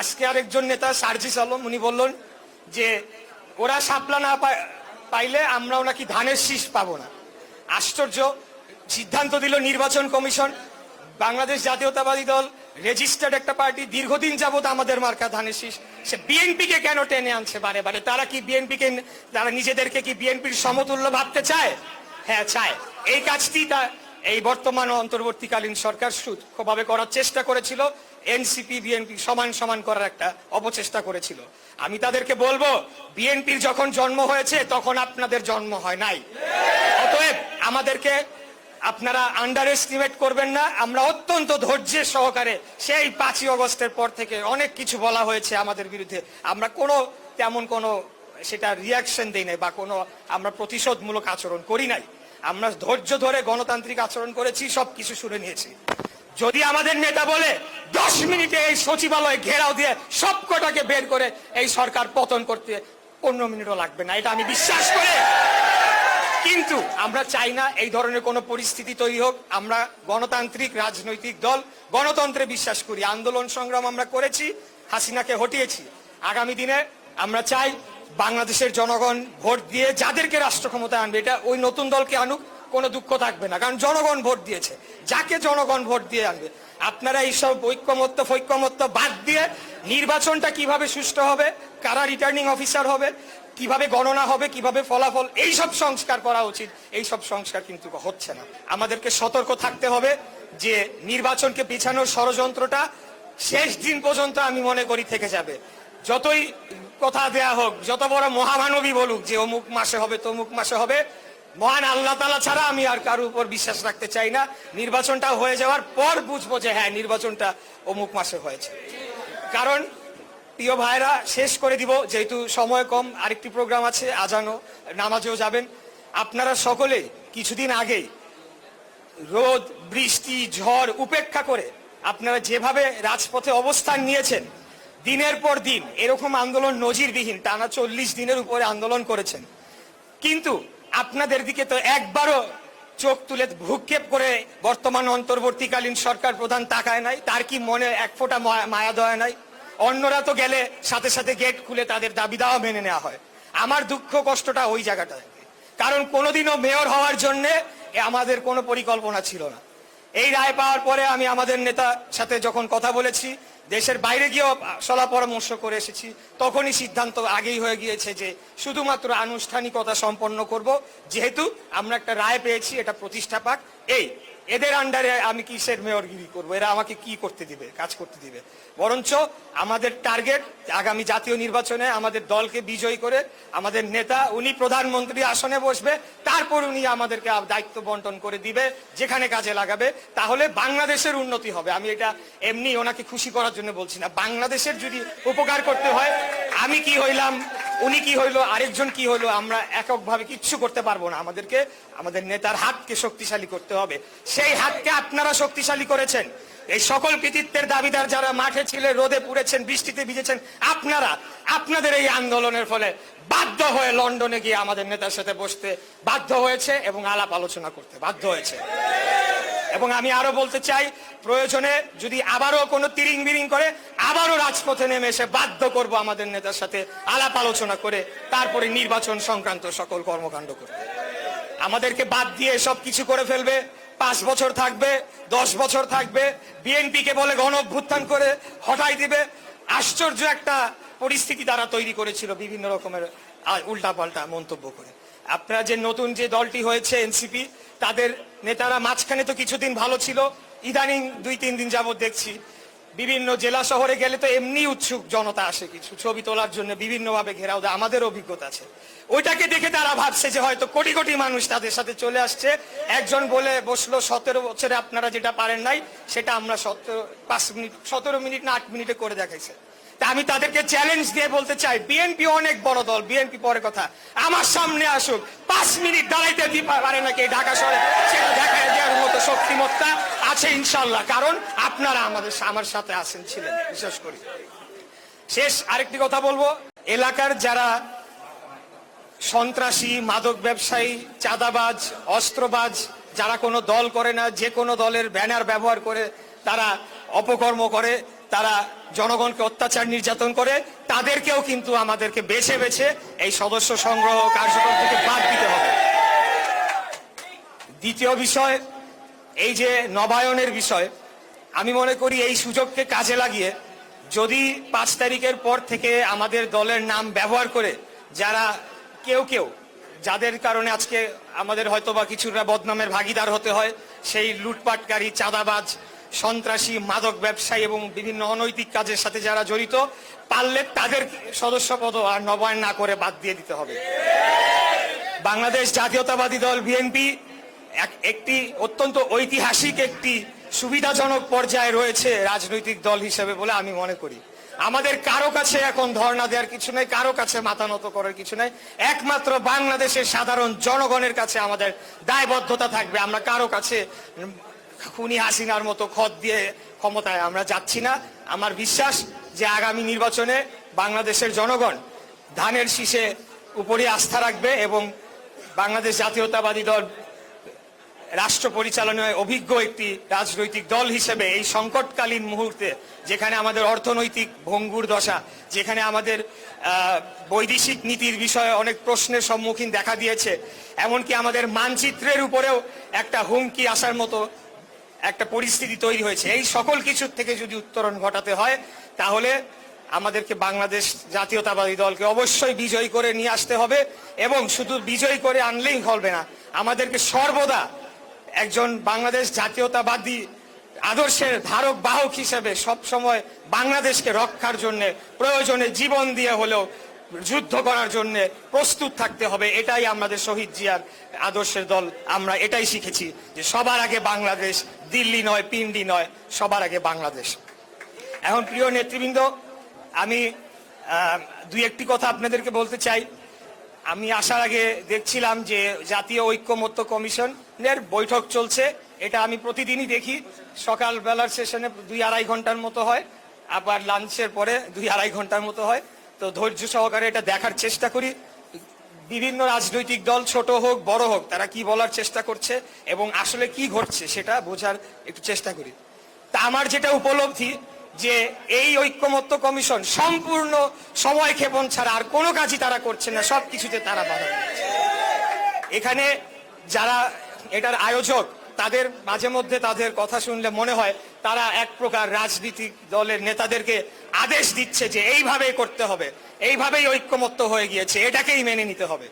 আজকে আরেকজন নেতা, সার্জিস আলম, উনি বললেন যে, ওরা সাপলা না পাইলে আমরাও নাকি ধানের শীষ পাবো না। আশ্চর্য, সিদ্ধান্ত দিল নির্বাচন কমিশন। বাংলাদেশ জাতীয়তাবাদী দল রেজিস্টার্ড একটা পার্টি, দীর্ঘদিন যাবত আমাদের মার্কা ধানের শীষ। সে বিএনপি কে কেন টেনে আনছে বারে বারে? তারা কি বিএনপি কে তারা নিজেদেরকে কি বিএনপির সমতুল্য ভাবতে চায়? হ্যাঁ চায়। এই কাজটি তা এই বর্তমান অন্তর্বর্তীকালীন সরকার সূক্ষ্মভাবে করার চেষ্টা করেছিল এনসিপি বিএনপি সমান সমান করার একটা অপচেষ্টা করেছিল। আমি তাদেরকে বলব বিএনপির যখন জন্ম হয়েছে, তখন আপনাদের জন্ম হয় নাই। অতএব আমাদেরকে আপনারা আন্ডার এস্টিমেট করবেন না, আমরা অত্যন্ত ধৈর্যের সহকারে সেই পাঁচই অগস্টের পর থেকে অনেক কিছু বলা হয়েছে আমাদের বিরুদ্ধে। আমরা কোনো তেমন কোনো সেটা রিয়াকশন দেই নাই বা কোনো আমরা প্রতিশোধমূলক আচরণ করি নাই। আমরা ধৈর্য ধরে গণতান্ত্রিক আচরণ করেছি সব কিছু শুনে নিয়েছি। যদি আমাদের নেতা বলে, দশ মিনিটে এই সচিবালয় ঘেরাও দিয়ে সব কটাকে বের করে এই সরকার পতন করতে পনেরো মিনিটও লাগবে না, এটা আমি বিশ্বাস করে। কিন্তু আমরা চাই না এই ধরনের কোনো পরিস্থিতি তৈরি হোক। আমরা গণতান্ত্রিক রাজনৈতিক দল, গণতন্ত্রে বিশ্বাস করি। আন্দোলন সংগ্রাম আমরা করেছি, হাসিনাকে হটিয়েছি। আগামী দিনে আমরা চাই বাংলাদেশের জনগণ ভোট দিয়ে যাদেরকে রাষ্ট্র ক্ষমতায় আনবে, এটা ওই নতুন দলকে আনুক, কোনো দুঃখ থাকবে না। কারণ জনগণ ভোট দিয়েছে, যাকে জনগণ ভোট দিয়ে আনবে। আপনারা এইসব ঐক্যমত্য, ফৈক্যমত্য বাদ দিয়ে নির্বাচনটা কীভাবে সুষ্ঠু হবে, কারা রিটার্নিং অফিসার হবে, কীভাবে গণনা হবে, কীভাবে ফলাফল এই সব সংস্কার করা উচিত। এই সব সংস্কার কিন্তু হচ্ছে না। আমাদেরকে সতর্ক থাকতে হবে যে নির্বাচনকে পিছানোর ষড়যন্ত্রটা শেষ দিন পর্যন্ত আমি মনে করি থেকে যাবে। যতই কথা দেয়া হোক, যত বড় মহামানবী বলুক যে অমুক মাসে হবে, তমুক মাসে হবে, মহান আল্লাহ তালা ছাড়া আমি আর কারোর উপর বিশ্বাস রাখতে চাই না। নির্বাচনটা হয়ে যাওয়ার পর বুঝব যে হ্যাঁ নির্বাচনটা অমুক মাসে হয়েছে। কারণ প্রিয় ভাইরা, শেষ করে দিব, যেহেতু সময় কম, আরেকটি প্রোগ্রাম আছে আজানো নামাজেও যাবেন। আপনারা সকলে কিছুদিন আগেই রোদ, বৃষ্টি, ঝড় উপেক্ষা করে আপনারা যেভাবে রাজপথে অবস্থান নিয়েছেন দিনের পর দিন এরকম আন্দোলন নজিরবিহীন, টানা চল্লিশ দিনের উপরে আন্দোলন করেছেন। কিন্তু আপনাদের দিকে তো একবারও চোখ তুলে ভূক্ষেপ করে বর্তমান অন্তর্বর্তীকালীন সরকার প্রধান তাকায় নাই, তার কি মনে এক ফোঁটা মায়া- দয়া নাই? অন্যরা তো গেলে সাথে সাথে গেট খুলে তাদের দাবি দাওয়া মেনে নেওয়া হয়। আমার দুঃখ কষ্টটা ওই জায়গাটায়। কারণ কোনোদিনও মেয়র হওয়ার জন্য আমাদের কোনো পরিকল্পনা ছিল না। এই রায় পাওয়ার পরে আমি আমাদের নেতা সাথে যখন কথা বলেছি, দেশের বাইরে গিয়েও সলা পরামর্শ করে এসেছি, তখনই সিদ্ধান্ত আগেই হয়ে গিয়েছে যে শুধুমাত্র আনুষ্ঠানিকতা সম্পন্ন করব। যেহেতু আমরা একটা রায় পেয়েছি, এটা প্রতিষ্ঠা পাক। এই এদের আন্ডারে আমি কিসের মেয়রগিরি করব? এরা আমাকে কি করতে দিবে? কাজ করতে দিবে। বরঞ্চ আমাদের টার্গেট আগামী জাতীয় নির্বাচনে আমাদের দলকে বিজয়ী করে আমাদের নেতা, উনি প্রধানমন্ত্রী আসনে বসবে, তারপর উনি আমাদেরকে দায়িত্ব বন্টন করে দিবে, যেখানে কাজে লাগাবে, তাহলে বাংলাদেশের উন্নতি হবে। আমি এটা এমনি ওনাকে খুশি করার জন্য বলছি না। বাংলাদেশের যদি উপকার করতে হয়, আমি কি হইলাম? উনি কি হইল, আরেকজন কি হইল, আমরা এককভাবে কিচ্ছু করতে পারব না। আমাদেরকে, আমাদের নেতার হাতকে শক্তিশালী করতে হবে। সেই হাতকে আপনারা শক্তিশালী করেছেন। এই সকল কৃতিত্বের দাবিদার যারা মাঠে ছিলেন, রোদে পুড়েছেন, বৃষ্টিতে ভিজেছেন, আপনারা, আপনাদের এই আন্দোলনের ফলে বাধ্য হয়ে লন্ডনে গিয়ে আমাদের নেতার সাথে বসতে বাধ্য হয়েছে এবং আলাপ আলোচনা করতে বাধ্য হয়েছে। এবং আমি আরও বলতে চাই, প্রয়োজনে যদি আবারও কোনো তিরিং বিরিং করে, আবারও রাজপথে নেমে এসে বাধ্য করব আমাদের নেতার সাথে আলাপ আলোচনা করে, তারপরে নির্বাচন সংক্রান্ত সকল কর্মকাণ্ড করতে। আমাদেরকে বাদ দিয়ে সব কিছু করে ফেলবে, পাঁচ বছর থাকবে, দশ বছর থাকবে বিএনপি কে বলে গণ অভ্যুত্থান করে হটাই দিবে। আশ্চর্য একটা পরিস্থিতি তারা তৈরি করেছিল বিভিন্ন রকমের উল্টাপাল্টা মন্তব্য করে। আপনারা যে নতুন যে দলটি হয়েছে এনসিপি, তাদের নেতারা মাঝখানে তো কিছুদিন ভালো ছিল, ইদানিং দুই, তিন দিন যাবত দেখছি। বিভিন্ন জেলা শহরে গেলে তো এমনি উৎসুক, জনতা আসে কিছু, ছবি তোলার জন্য বিভিন্নভাবে ঘেরাও দেয়, আমাদের অভিজ্ঞতা আছে। ওইটাকে দেখে তারা ভাবছে যে হয়তো কোটি কোটি মানুষ তাদের সাথে চলে আসছে। একজন বলে বসল, সতেরো বছরে আপনারা যেটা পারেন নাই, সেটা আমরা সতেরো, পাঁচ মিনিট, সতেরো মিনিট না আট মিনিটে করে দেখাইছে। তা আমি তাদেরকে চ্যালেঞ্জ দিয়ে বলতে চাই বিএনপি অনেক বড় দল বিএনপি পরে কথা, আমার সামনে আসুক, পাঁচ মিনিট দাঁড়াইতে দি- পারে নাকি ঢাকা শহরে, সেটা দেখা দেওয়ার মতো শক্তিমত্তা। আছে ইনশাল্লাহ কারণ আপনারা আমাদের আমার সাথে আছেন ছিলেন বিশেষ করে। শেষ আরেকটি কথা বলব, এলাকার যারা সন্ত্রাসী, মাদক ব্যবসায়ী, চাঁদাবাজ, অস্ত্রবাজ, যারা কোনো দল করে না, যে কোনো দলের ব্যানার ব্যবহার করে তারা অপকর্ম করে, তারা জনগণকে অত্যাচার নির্যাতন করে, তাদেরকেও কিন্তু আমাদেরকে বেছে বেছে এই সদস্য সংগ্রহ কার্যক্রম থেকে বাদ দিতে হবে। দ্বিতীয় বিষয় এই যে নবায়নের বিষয়, আমি মনে করি এই সুযোগকে কাজে লাগিয়ে যদি পাঁচ তারিখের পর থেকে আমাদের দলের নাম ব্যবহার করে যারা কেউ কেউ, যাদের কারণে আজকে আমাদের হয়তো বা কিছুটা বদনামের ভাগিদার হতে হয়, সেই লুটপাটকারী, চাঁদাবাজ, সন্ত্রাসী, মাদক ব্যবসায়ী এবং বিভিন্ন অনৈতিক কাজের সাথে যারা জড়িত, পারলে তাদের সদস্যপদ আর নবায়ন না করে বাদ দিয়ে দিতে হবে। বাংলাদেশ জাতীয়তাবাদী দল, বিএনপি একটি অত্যন্ত ঐতিহাসিক, একটি সুবিধাজনক পর্যায়ে রয়েছে রাজনৈতিক দল হিসেবে বলে আমি মনে করি। আমাদের কারও কাছে এখন ধর্ণা দেওয়ার কিছু নেই, কারও কাছে মাথা নত করার কিছু নেই। একমাত্র বাংলাদেশের সাধারণ জনগণের কাছে আমাদের দায়বদ্ধতা থাকবে। আমরা কারও কাছে খুনি হাসিনার মতো খত দিয়ে ক্ষমতায় আমরা যাচ্ছি না। আমার বিশ্বাস যে আগামী নির্বাচনে বাংলাদেশের জনগণ ধানের শীষে উপরে আস্থা রাখবে এবং বাংলাদেশ জাতীয়তাবাদী দল রাষ্ট্র পরিচালনায় অভিজ্ঞ একটি রাজনৈতিক দল হিসেবে এই সংকটকালীন মুহূর্তে, যেখানে আমাদের অর্থনৈতিক ভঙ্গুর দশা, যেখানে আমাদের বৈদেশিক নীতির বিষয়ে অনেক প্রশ্নের সম্মুখীন দেখা দিয়েছে, এমনকি আমাদের মানচিত্রের উপরেও একটা হুমকি আসার মতো একটা পরিস্থিতি তৈরি হয়েছে। এই সকল কিছুর থেকে যদি উত্তরণ ঘটাতে হয়, তাহলে আমাদেরকে বাংলাদেশ জাতীয়তাবাদী দলকে অবশ্যই বিজয়ী করে নিয়ে আসতে হবে এবং শুধু বিজয়ী করে আনলেই হবে না, আমাদেরকে সর্বদা একজন বাংলাদেশ জাতীয়তাবাদী আদর্শের ধারক বাহক হিসেবে সব সময় বাংলাদেশকে রক্ষার জন্য, প্রয়োজনে জীবন দিয়ে হলেও যুদ্ধ করার জন্য প্রস্তুত থাকতে হবে। এটাই আমাদের শহীদ জিয়ার আদর্শের দল। আমরা এটাই শিখেছি যে সবার আগে বাংলাদেশ, দিল্লি নয়, পিন্ডি নয়, সবার আগে বাংলাদেশ। এখন প্রিয় নেতৃবৃন্দ, আমি দুই একটি কথা আপনাদেরকে বলতে চাই। আমি আসার আগে দেখছিলাম যে জাতীয় ঐক্যমত্য কমিশনের বৈঠক চলছে। এটা আমি প্রতিদিনই দেখি। সকাল বেলার সেশনে দুই আড়াই ঘণ্টার মতো হয়। আবার লাঞ্চের পরে দুই আড়াই ঘণ্টার মতো হয়। তো ধৈর্য সহকারে এটা দেখার চেষ্টা করি। বিভিন্ন রাজনৈতিক দল, ছোট হোক, বড় হোক, তারা কি বলার চেষ্টা করছে এবং আসলে কি ঘটছে সেটা বোঝার একটু চেষ্টা করি। তা আমার যেটা উপলব্ধি যে এই ঐক্যমত্য কমিশন সম্পূর্ণ সময় ক্ষেপণ ছাড়া আর কোনো কাজই তারা করছে না, সব কিছুতে তারা বাধা এখানে যারা এটার আয়োজক, তাদের মাঝে মধ্যে তাদের কথা শুনলে মনে হয় তারা এক প্রকার রাজনীতিক দলের নেতাদেরকে আদেশ দিচ্ছে যে এইভাবেই করতে হবে, এইভাবেই ঐক্যমত্য হয়ে গিয়েছে, এটাকেই মেনে নিতে হবে।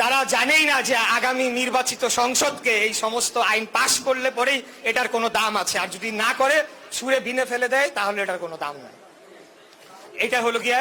তারা জানেই না যে আগামী নির্বাচিত সংসদকে এই সমস্ত আইন পাশ করলে পরেই এটার কোনো দাম আছে, আর যদি না করে সুরে বিনে ফেলে দেয় তাহলে এটার কোনো দাম নাই। এটা হলো গিয়া